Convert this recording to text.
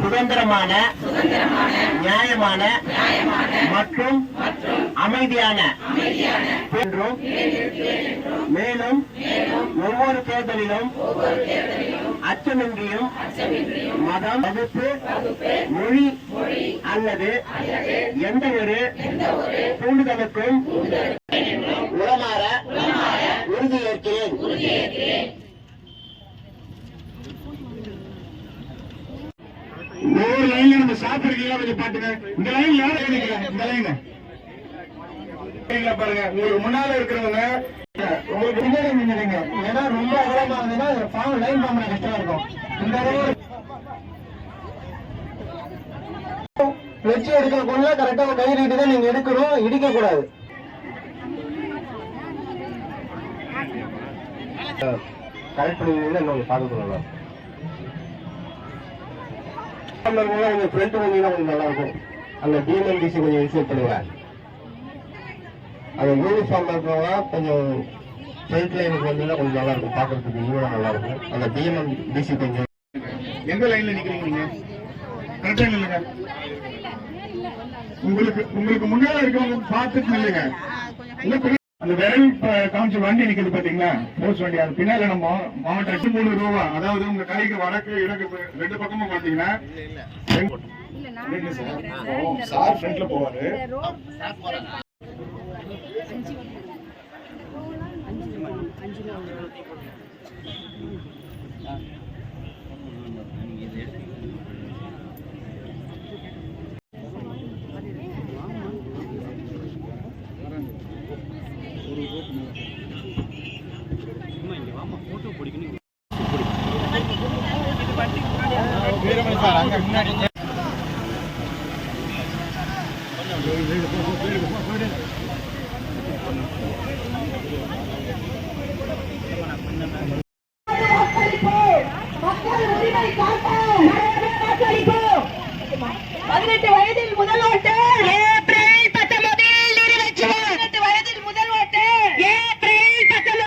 சுதந்திரமான நியாயமான மற்றும் அமைதியான என்றும் மேலும் ஒவ்வொரு தேர்தலிலும் அச்சமின்றியும் மதம் வகுப்பு மொழி அல்லது எந்த ஒரு தூண்டுதலுக்கும் ஒவ்வொரு லைன்ல நம்ம சாப்பிடுறீங்களா கொஞ்சம் பாத்துங்க இந்த லைன் யாரும் நினைக்கிறேன் இந்த லைன் பாருங்க உங்களுக்கு முன்னால இருக்கிறவங்க உங்களுக்கு பின்னாடி நின்றுங்க ஏன்னா ரொம்ப அகலமா இருந்ததுன்னா ஃபார்ம் லைன் ஃபார்ம் கஷ்டமா இருக்கும். இந்த வெச்சு வச்சு எடுக்கக்குள்ள கரெக்டா கை ரீட்டு தான் நீங்க எடுக்கணும். இடிக்க கூடாது. கரெக்ட் பண்ணீங்கன்னா இன்னும் பாத்துக்கலாம் கொஞ்சம் ஃப்ரண்ட் வந்தீங்கன்னா கொஞ்சம் நல்லா இருக்கும் அந்த டிஎன்எல்டிசி கொஞ்சம் இன்சூர் பண்ணுங்க. அந்த யூனிஃபார்ம் இருக்கிறவங்க கொஞ்சம் ஃப்ரண்ட் லைனுக்கு வந்தீங்கன்னா கொஞ்சம் நல்லா இருக்கும் பார்க்கறதுக்கு இன்னும் நல்லா இருக்கும் அந்த டிஎன்எல்டிசி கொஞ்சம் எந்த லைன்ல நிக்கிறீங்க நீங்க? கரெக்டா நில்லுங்க உங்களுக்கு உங்களுக்கு முன்னால இருக்கவங்க பார்த்துட்டு பின்னாடி அந்த விரைவு ப- காமிச்ச வண்டி நிக்குது பாத்தீங்களா? போஸ்ட் வண்டி. அது பின்னால நம்ம மாவட்டம் எட்டு மூணு ரூபா. அதாவது உங்க கடைக்கு வடக்கு இடக்கு ரெண்டு பக்கமும் பாத்தீங்கன்னா சார். ஃப்ரண்ட்ல போவாரு பதினெட்டு வயதில் முதல் ஓட்டு.